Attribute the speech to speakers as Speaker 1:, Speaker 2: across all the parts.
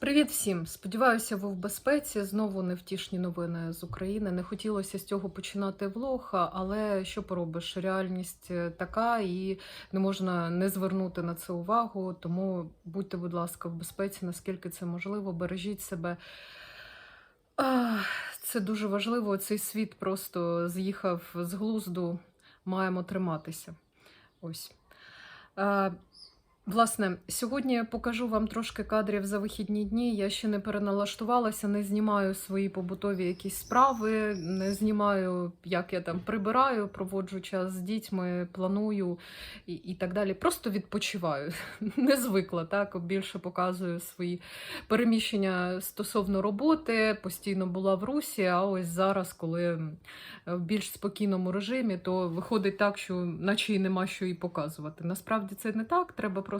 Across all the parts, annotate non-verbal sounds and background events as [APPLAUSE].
Speaker 1: Привіт всім! Сподіваюся, ви в безпеці. Знову невтішні новини з України. Не хотілося з цього починати влог, але що поробиш? Реальність е, така, і не можна не звернути на це увагу. Тому будьте, будь ласка, в безпеці, наскільки це можливо. Бережіть себе. Це дуже важливо. Цей світ просто з'їхав з глузду. Маємо триматися. Ось. Власне, сьогодні я покажу вам трошки кадрів за вихідні дні. Я ще не переналаштувалася, не знімаю свої побутові якісь справи, не знімаю, як я там прибираю, проводжу час з дітьми, планую і, і так далі. Просто відпочиваю. [LAUGHS] Не звикла, так більше показую свої переміщення стосовно роботи. Постійно була в Русі, а ось зараз, коли в більш спокійному режимі, то виходить так, що наче і нема що і показувати. Насправді це не так. Треба просто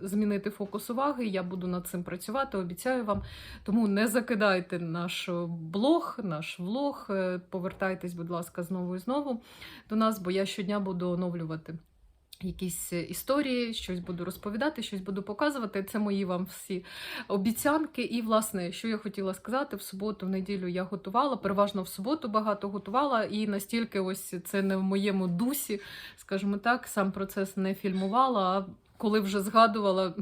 Speaker 1: змінити фокус уваги. Я буду над цим працювати, обіцяю вам. Тому не закидайте наш блог, наш влог. Е, Повертайтесь, будь ласка, знову і знову до нас, бо я щодня буду оновлювати. Якісь історії, щось буду розповідати, щось буду показувати. Це мої вам всі обіцянки. І, власне, що я хотіла сказати, в суботу, в неділю я готувала, переважно в суботу багато готувала, і настільки ось це не в моєму дусі, скажімо так, сам процес не фільмувала. а коли вже згадувала,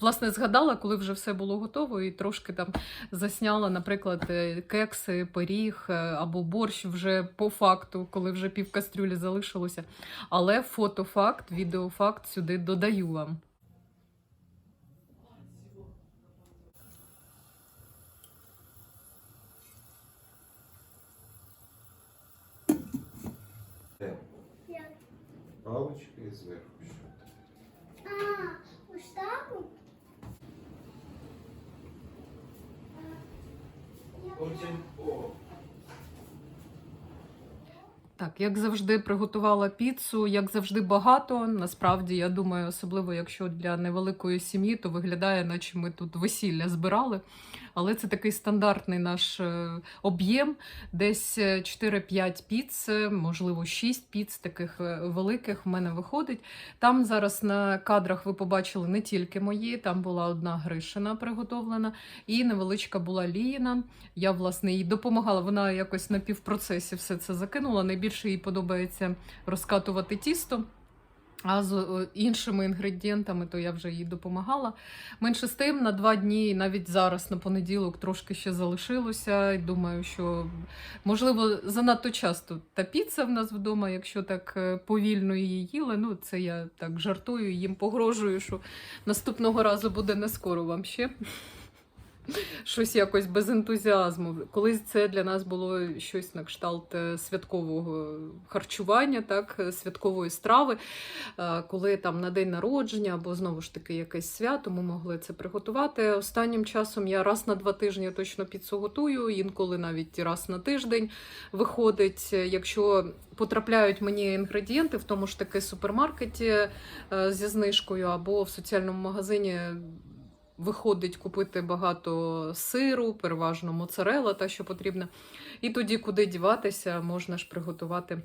Speaker 1: власне, згадала, коли вже все було готово, і трошки там засняла, наприклад, е, кекси, пиріг е, або борщ вже по факту, коли вже пів кастрюлі залишилося. Але фотофакт, відеофакт сюди додаю вам.
Speaker 2: Як?
Speaker 3: Палочка і зверху що.
Speaker 2: А, ось так от?
Speaker 1: Так, як завжди, приготувала піцу, як завжди, багато. Насправді, я думаю, особливо якщо для невеликої сім'ї, то виглядає, наче ми тут весілля збирали. Але це такий стандартний наш е, об'єм, десь е, 4-5 піц, е, можливо, 6 піц таких е, великих в мене виходить. Там зараз на кадрах ви побачили не тільки мої, там була одна Гришина приготовлена, і невеличка була Ліїна. Я, власне, їй допомагала. Вона якось на півпроцесі все це закинула. Найбільше їй подобається розкатувати тісто. А з е, іншими інгредієнтами, то я вже їй допомагала. Менше з тим, на два дні, навіть зараз, на понеділок, трошки ще залишилося. І Думаю, що можливо занадто часто та піца в нас вдома, якщо так е, повільно її їли. Ну, це я так жартую, їм погрожую, що наступного разу буде не скоро вам ще. [LAUGHS] Щось якось без ентузіазму. Колись це для нас було щось на кшталт е, святкового харчування, так, е, святкової страви. Е, Коли там на день народження або знову ж таки якесь свято, ми могли це приготувати. Останнім часом я раз на два тижні точно піцу готую, інколи навіть раз на тиждень виходить. Якщо потрапляють мені інгредієнти в тому ж таки супермаркеті зі знижкою або в соціальному магазині виходить купити багато сиру, переважно моцарела, та що потрібно. І тоді, куди діватися, можна ж приготувати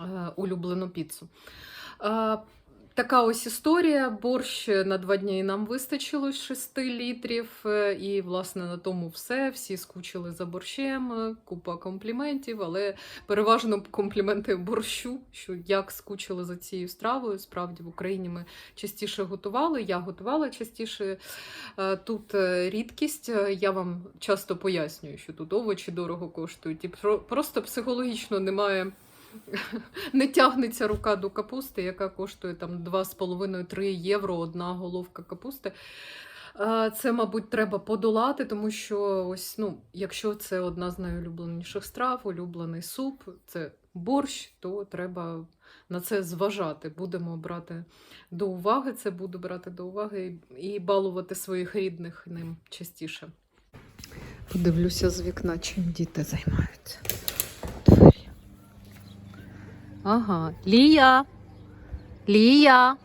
Speaker 1: е, улюблену піцу. Така ось історія. Борщ на два дні нам вистачило з 6 літрів. І, власне, на тому все. Всі скучили за борщем, е, купа компліментів, але переважно компліменти борщу, що як скучили за цією стравою. Справді в Україні ми частіше готували. Я готувала частіше. Е, Тут е, рідкість. Е, Я вам часто пояснюю, що тут овочі дорого коштують, і про- просто психологічно немає. [LAUGHS] Не тягнеться рука до капусти, яка коштує там 2,5-3 євро одна головка капусти. Це, мабуть, треба подолати, тому що ось, ну, якщо це одна з найулюбленіших страв, улюблений суп, це борщ, то треба на це зважати. Будемо брати до уваги це, буду брати до уваги і балувати своїх рідних ним частіше. Подивлюся з вікна, чим діти займаються. Ага, Лія. Лія.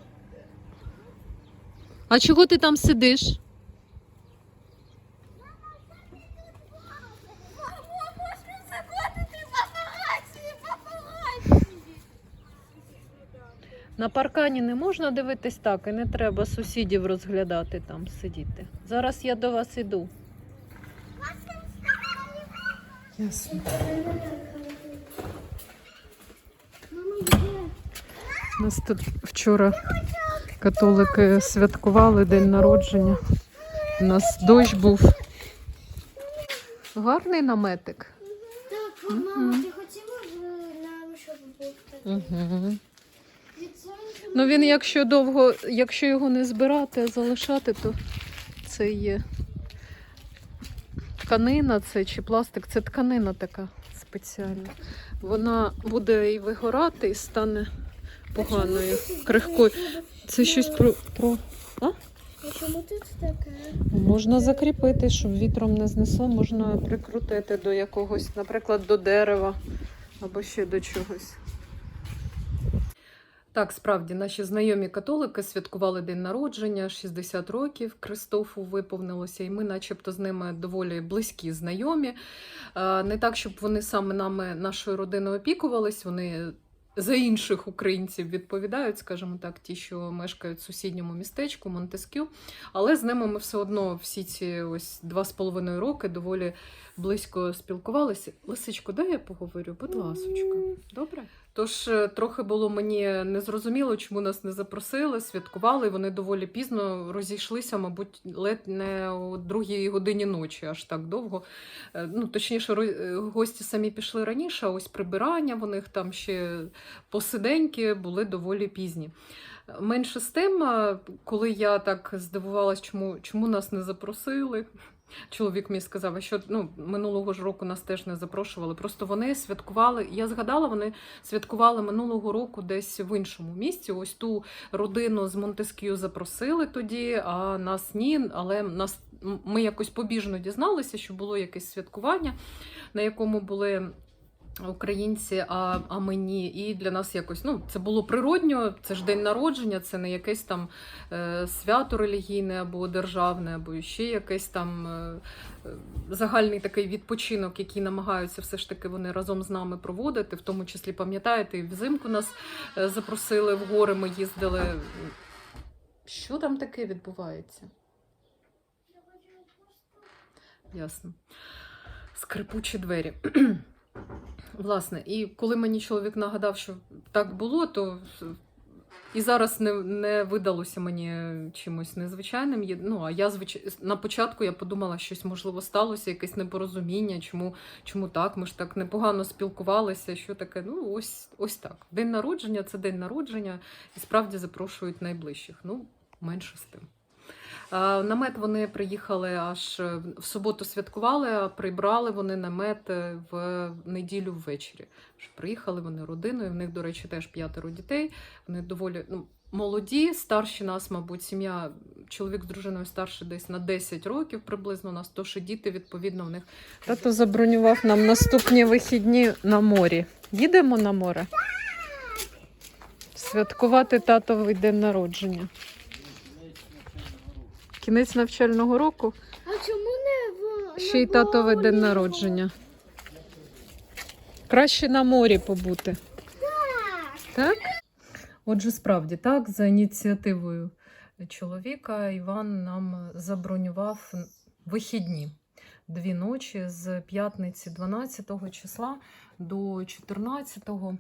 Speaker 1: А чого ти там сидиш? На паркані не можна дивитись так, і не треба сусідів розглядати там сидіти. Зараз я до вас іду. Ясно.
Speaker 2: Мама, є.
Speaker 1: У нас тут вчора католики святкували день народження. У нас дощ був. Гарний наметик.
Speaker 2: Так, мама, ти хотіла б нам, щоб був такий?
Speaker 1: Ну він, якщо довго, якщо його не збирати, а залишати, то це є тканина, це чи пластик, це тканина така спеціальна. Вона буде і вигорати, і стане поганою, крихкою. Це щось про, про
Speaker 2: А чому тут таке?
Speaker 1: можна закріпити, щоб вітром не знесло, можна прикрутити до якогось, наприклад, до дерева або ще до чогось. Так, справді, наші знайомі католики святкували день народження, 60 років Кристофу виповнилося, і ми, начебто, з ними доволі близькі знайомі. Е, Не так, щоб вони саме нами, нашою родиною опікувались, вони за інших українців відповідають, скажімо так, ті, що мешкають в сусідньому містечку Монтескю. Але з ними ми все одно всі ці ось два з половиною роки доволі близько спілкувалися. Лисичко, дай я поговорю, будь ласочка. Добре? Тож е, трохи було мені незрозуміло, чому нас не запросили, святкували. Вони доволі пізно розійшлися, мабуть, ледь не о другій годині ночі, аж так довго. Е, Ну, точніше, е, гості самі пішли раніше, а ось прибирання в них там ще посиденьки були доволі пізні. Менше з тим, коли я так здивувалась, чому, чому нас не запросили. Чоловік мій сказав, що ну, минулого ж року нас теж не запрошували. Просто вони святкували. Я згадала, вони святкували минулого року десь в іншому місці. Ось ту родину з Монтескю запросили тоді, а нас ні. Але нас ми якось побіжно дізналися, що було якесь святкування, на якому були. Українці, а, а мені, і для нас якось ну це було природньо. Це ж день народження, це не якесь там е, свято релігійне або державне, або ще якесь там е, е, загальний такий відпочинок, який намагаються все ж таки вони разом з нами проводити. В тому числі, пам'ятаєте, і взимку нас е, запросили в гори. Ми їздили. Що там таке відбувається? Ясно. Скрипучі двері. Власне, і коли мені чоловік нагадав, що так було, то і зараз не, не видалося мені чимось незвичайним. Ну, а я звич... на початку я подумала, щось можливо сталося, якесь непорозуміння, чому, чому так? Ми ж так непогано спілкувалися. Що таке? Ну, ось, ось так. День народження це день народження, і справді запрошують найближчих. Ну, менше з тим. А, Намет вони приїхали аж е, в суботу святкували, а прибрали вони намет е, в неділю ввечері. Приїхали вони родиною. В них, до речі, теж п'ятеро дітей. Вони доволі ну, молоді, старші нас, мабуть, сім'я, чоловік з дружиною старший десь на 10 років приблизно нас, тож і діти, відповідно, в них. Тато забронював нам наступні вихідні на морі. Їдемо на море? Святкувати татовий день народження. Кінець навчального року,
Speaker 2: А чому не в
Speaker 1: ще й
Speaker 2: на
Speaker 1: татовий день народження. Краще на морі побути. Так? Отже, справді, так, за ініціативою чоловіка Іван нам забронював вихідні дві ночі з п'ятниці 12 числа до 14. Е,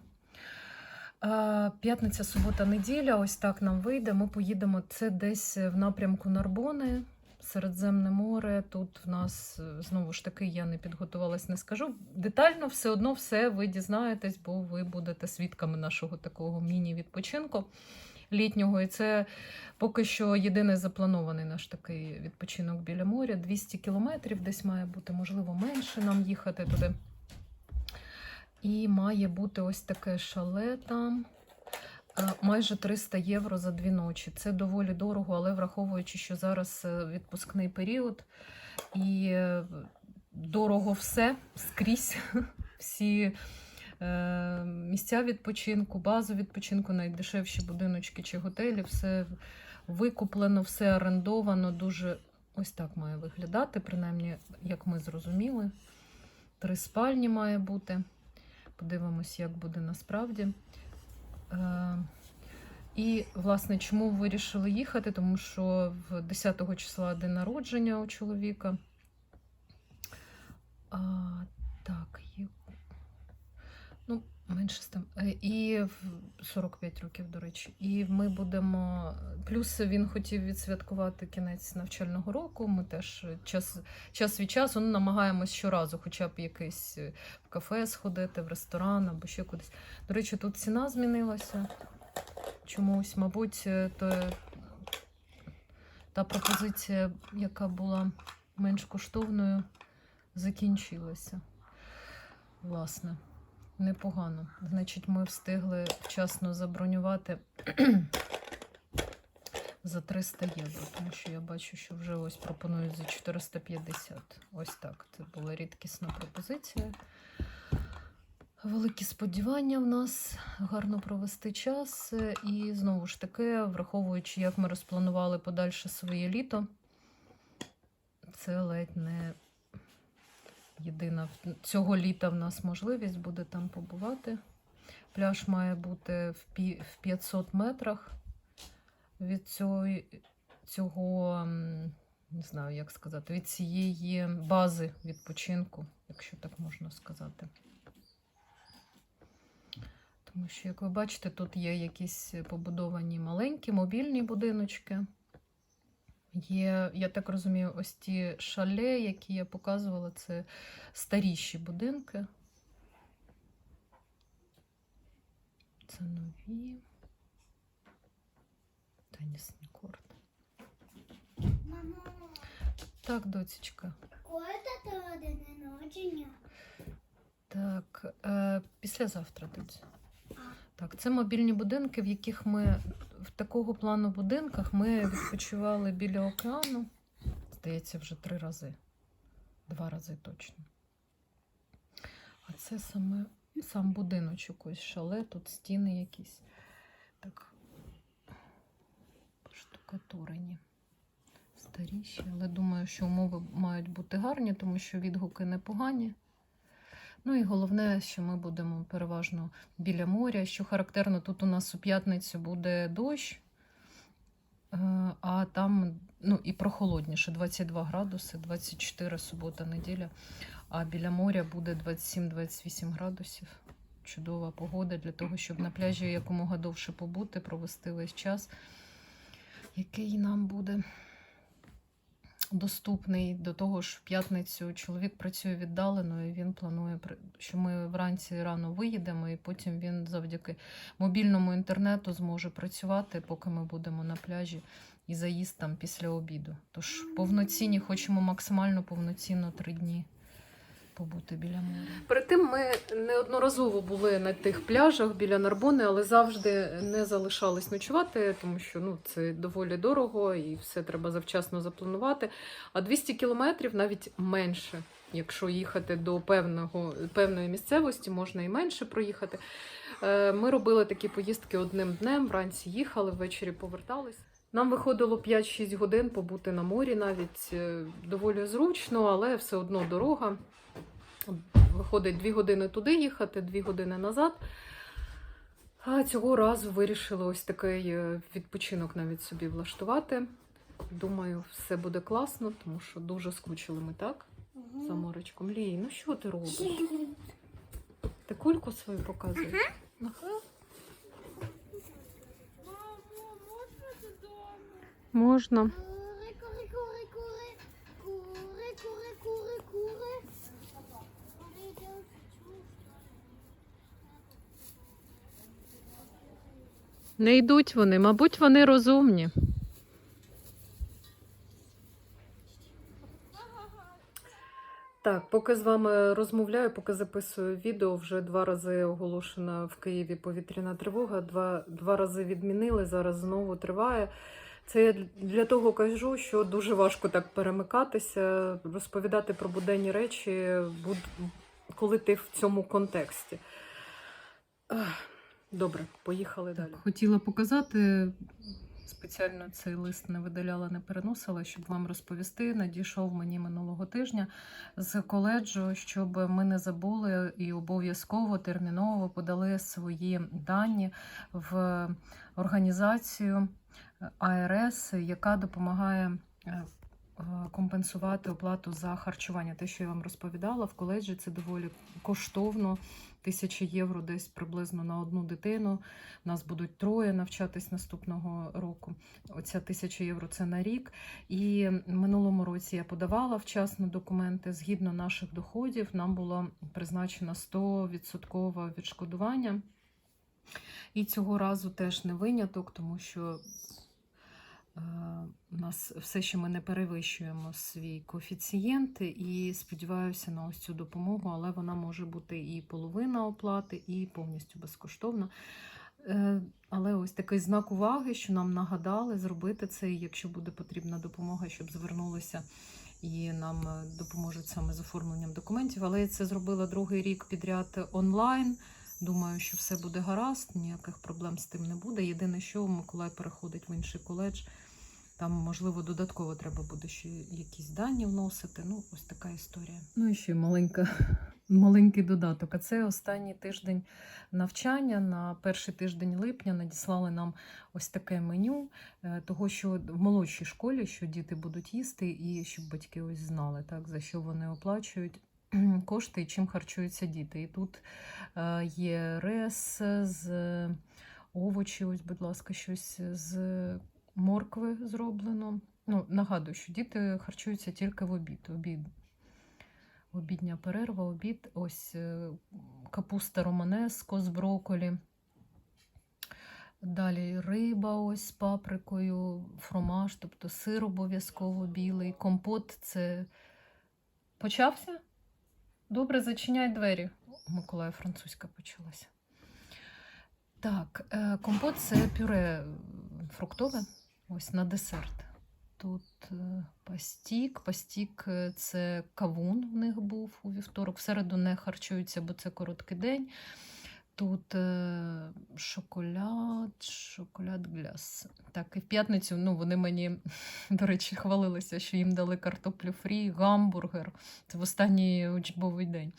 Speaker 1: П'ятниця, субота, неділя. Ось так нам вийде. Ми поїдемо. Це десь в напрямку Нарбони, Середземне море. Тут в нас знову ж таки я не підготувалась, не скажу. Детально все одно все ви дізнаєтесь, бо ви будете свідками нашого такого міні-відпочинку літнього. І це поки що єдиний запланований наш такий відпочинок біля моря. 200 кілометрів десь має бути, можливо, менше нам їхати туди. І має бути ось таке шале там. Е, Майже 300 євро за дві ночі. Це доволі дорого, але враховуючи, що зараз е, відпускний період і е, дорого все скрізь. [LAUGHS] Всі місця відпочинку, базу відпочинку, найдешевші будиночки чи готелі, все викуплено, все орендовано. Дуже ось так має виглядати, принаймні, як ми зрозуміли. Три спальні має бути. Подивимось, як буде насправді. Е, І, власне, чому вирішили їхати? Тому що в 10 числа день народження у чоловіка. А, так. Ну, менше з тим. Е, І 45 років, до речі. І ми будемо. Плюс він хотів відсвяткувати кінець навчального року. Ми теж час, час від часу ну, намагаємось щоразу, хоча б якийсь е, в кафе сходити, в ресторан або ще кудись. До речі, тут ціна змінилася чомусь, мабуть, е, то, та пропозиція, яка була менш коштовною, закінчилася. Власне, непогано. Значить, ми встигли вчасно забронювати [CLEARS THROAT] за 300 євро, тому що я бачу, що вже ось пропонують за 450. Ось так. Це була рідкісна пропозиція. Великі сподівання в нас гарно провести час. І знову ж таки, враховуючи, як ми розпланували подальше своє літо, це ледь не єдина цього літа в нас можливість буде там побувати. Пляж має бути в 500 метрах від цього, цього не знаю, як сказати, від цієї бази відпочинку, якщо так можна сказати. Тому що, як ви бачите, тут є якісь побудовані маленькі мобільні будиночки. Є, я так розумію, ось ті шале, які я показувала, це старіші будинки. Це нові. Тенісний корт.
Speaker 2: Мамо,
Speaker 1: Так, доцічка.
Speaker 2: коли тато день народження?
Speaker 1: Так, е, післязавтра тут. Так, це мобільні будинки, в яких ми в такого плану будинках ми відпочивали біля океану. Здається, вже три рази. Два рази точно. А це саме сам будиночок, ось шале, тут стіни якісь так поштукатурені. Старіші, але думаю, що умови мають бути гарні, тому що відгуки непогані. Ну і головне, що ми будемо переважно біля моря. Що характерно, тут у нас у п'ятницю буде дощ, е, а там ну, і прохолодніше 22 градуси, 24 субота, неділя. А біля моря буде 27-28 градусів. Чудова погода для того, щоб на пляжі якомога довше побути, провести весь час, який нам буде доступний. До того ж, в п'ятницю чоловік працює віддалено, і він планує, що ми вранці рано виїдемо, і потім він завдяки мобільному інтернету зможе працювати, поки ми будемо на пляжі, і заїзд там після обіду. Тож повноцінні, хочемо максимально повноцінно три дні побути біля моря. Перед тим ми неодноразово були на тих пляжах біля Нарбони, але завжди не залишались ночувати, тому що ну, це доволі дорого і все треба завчасно запланувати. А 200 кілометрів навіть менше. Якщо їхати до певного, певної місцевості, можна і менше проїхати. Е, Ми робили такі поїздки одним днем, вранці їхали, ввечері повертались. Нам виходило 5-6 годин побути на морі навіть е, доволі зручно, але все одно дорога. Виходить 2 години туди їхати, 2 години назад. А цього разу вирішили ось такий е, відпочинок навіть собі влаштувати. Думаю, все буде класно, тому що дуже скучили ми так за моречком. Лій, ну що ти робиш? Ти кульку свою показуєш? Ага.
Speaker 2: Чужу
Speaker 1: Не йдуть вони, мабуть, вони розумні. Так, поки з вами розмовляю, поки записую відео, вже два рази оголошена в Києві повітряна тривога, два, два рази відмінили, зараз знову триває. Це я для того кажу, що дуже важко так перемикатися, розповідати про буденні речі, коли ти в цьому контексті. Добре, поїхали далі. Хотіла показати Спеціально цей лист не видаляла, не переносила, щоб вам розповісти. Надійшов мені минулого тижня з коледжу, щоб ми не забули і обов'язково терміново подали свої дані в організацію АРС, яка допомагає е, компенсувати оплату за харчування. Те, що я вам розповідала, в коледжі це доволі коштовно. Тисяча євро десь приблизно на одну дитину. Нас будуть троє навчатись наступного року. Оця тисяча євро це на рік. І минулому році я подавала вчасно документи. Згідно наших доходів, нам було призначено 100% відшкодування. І цього разу теж не виняток, тому що е, у нас все ще ми не перевищуємо свій коефіцієнт, і сподіваюся на ось цю допомогу, але вона може бути і половина оплати, і повністю безкоштовна. Е, Але ось такий знак уваги, що нам нагадали зробити це, якщо буде потрібна допомога, щоб звернулися і нам е, допоможуть саме з оформленням документів. Але я це зробила другий рік підряд онлайн. Думаю, що все буде гаразд, ніяких проблем з тим не буде. Єдине, що Миколай переходить в інший коледж. Там, можливо, додатково треба буде ще якісь дані вносити. Ну, ось така історія. Ну і ще маленька, [LAUGHS] маленький додаток. А це останній тиждень навчання. На перший тиждень липня надіслали нам ось таке меню, е, того, що в молодшій школі, що діти будуть їсти, і щоб батьки ось знали, так, за що вони оплачують. [CLEARS THROAT] Кошти чим харчуються діти. І тут е, є рес з овочі, ось, будь ласка, щось з моркви зроблено. Ну, нагадую, що діти харчуються тільки в обід. обід. Обідня перерва, обід, ось е, капуста романеско з броколі. Далі риба ось з паприкою, фромаж, тобто сир обов'язково білий. Компот це почався? Добре, зачиняй двері. Миколая французька почалася. Так, е, компот це пюре фруктове, ось на десерт. Тут е, пастік. Пастік е, це кавун в них був у вівторок. В середу не харчуються, бо це короткий день. Тут е, шоколад, шоколад гляс. Так, і в п'ятницю ну, вони мені, [LAUGHS] до речі, хвалилися, що їм дали картоплю фрі, гамбургер. Це в останній учбовий день.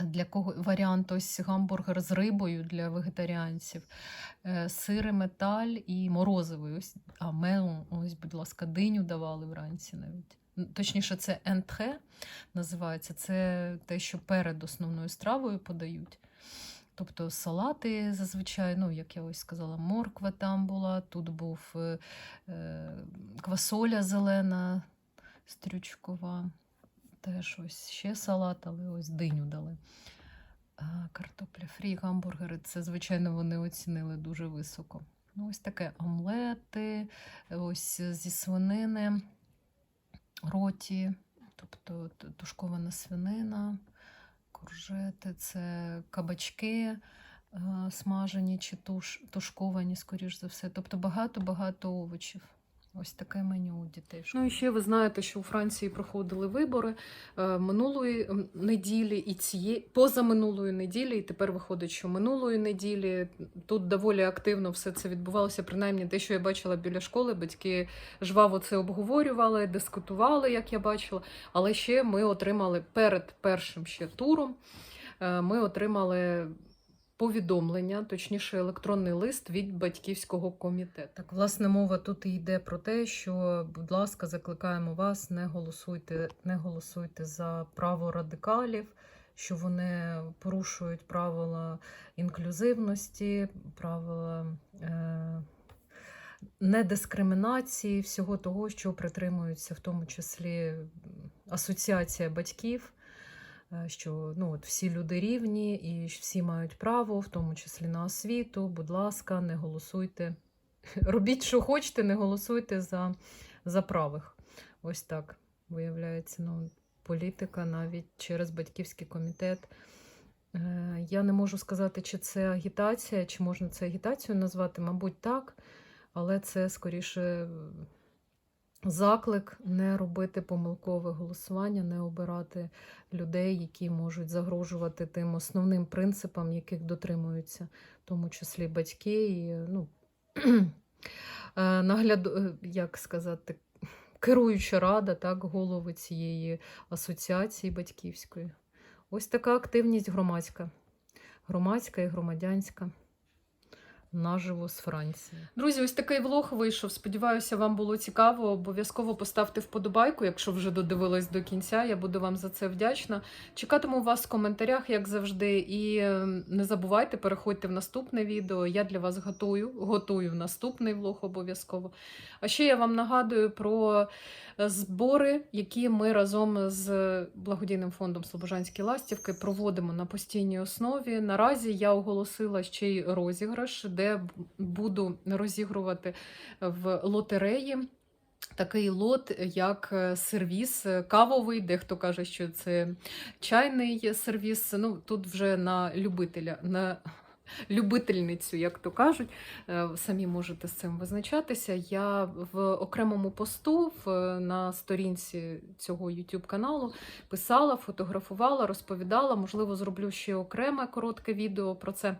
Speaker 1: Для кого варіант ось гамбургер з рибою для вегетаріанців, е, сири, металь і морозивий. Ось, а мелон, ось, будь ласка, диню давали вранці навіть. Точніше, це ентхе називається. Це те, що перед основною стравою подають. Тобто салати зазвичай, ну, як я ось сказала, морква там була, тут був е, е, квасоля зелена, стрючкова. Теж ось ще салат, але ось диню дали. Картопля фрі, гамбургери. Це, звичайно, вони оцінили дуже високо. Ну, ось таке омлети, ось зі свинини, роті, тобто тушкована свинина, коржети, це кабачки е, смажені чи туш, тушковані, скоріш за все. Тобто багато-багато овочів. Ось таке меню у дітей. Ну і ще ви знаєте, що у Франції проходили вибори е, минулої неділі і цієї позаминулої неділі, і тепер виходить, що минулої неділі тут доволі активно все це відбувалося. Принаймні, те, що я бачила біля школи, батьки жваво це обговорювали, дискутували, як я бачила. Але ще ми отримали перед першим ще туром. е, Ми отримали повідомлення, точніше, електронний лист від батьківського комітету. Так, власне, мова тут і йде про те, що, будь ласка, закликаємо вас, не голосуйте, не голосуйте за право радикалів, що вони порушують правила інклюзивності, правила. Е- Недискримінації, всього того, що притримуються в тому числі асоціація батьків, що ну, от всі люди рівні і всі мають право, в тому числі на освіту. Будь ласка, не голосуйте. [LAUGHS] Робіть, що хочете, не голосуйте за, за правих. Ось так виявляється. Ну, політика навіть через батьківський комітет. Е, Я не можу сказати, чи це агітація, чи можна це агітацією назвати, мабуть, так. Але це скоріше заклик не робити помилкове голосування, не обирати людей, які можуть загрожувати тим основним принципам, яких дотримуються, в тому числі батьки і ну, [CLEARS THROAT] е, нагляд... е, як сказати, керуюча рада, так, голови цієї асоціації батьківської. Ось така активність громадська. Громадська і громадянська. Наживо з Франції. Друзі, ось такий влог вийшов. Сподіваюся, вам було цікаво. Обов'язково поставте вподобайку, якщо вже додивились до кінця. Я буду вам за це вдячна. Чекатиму вас в коментарях, як завжди. І е, не забувайте, переходьте в наступне відео. Я для вас готую, готую наступний влог обов'язково. А ще я вам нагадую про збори, які ми разом з благодійним фондом Слобожанські ластівки проводимо на постійній основі. Наразі я оголосила ще й розіграш, де б- буду розігрувати в лотереї. Такий лот, як е, сервіс е, кавовий, дехто каже, що це чайний сервіс. Ну тут вже на любителя, на любительницю, як то кажуть. Е, Самі можете з цим визначатися. Я в окремому посту на сторінці цього YouTube каналу писала, фотографувала, розповідала. Можливо, зроблю ще окреме коротке відео про це.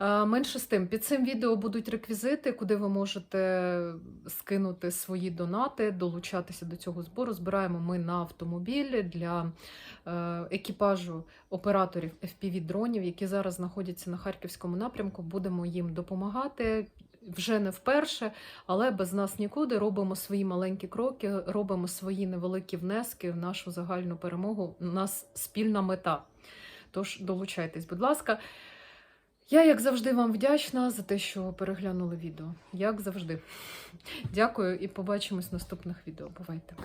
Speaker 1: Е, Менше з тим, під цим відео будуть реквізити, куди ви можете скинути свої донати, долучатися до цього збору. Збираємо ми на автомобіль для е, екіпажу операторів FPV-дронів, які зараз знаходяться на харківському напрямку. Будемо їм допомагати. Вже не вперше, але без нас нікуди робимо свої маленькі кроки, робимо свої невеликі внески в нашу загальну перемогу. У нас спільна мета. Тож долучайтесь, будь ласка. Я, як завжди, вам вдячна за те, що переглянули відео. Як завжди. Дякую і побачимось в наступних відео. Бувайте!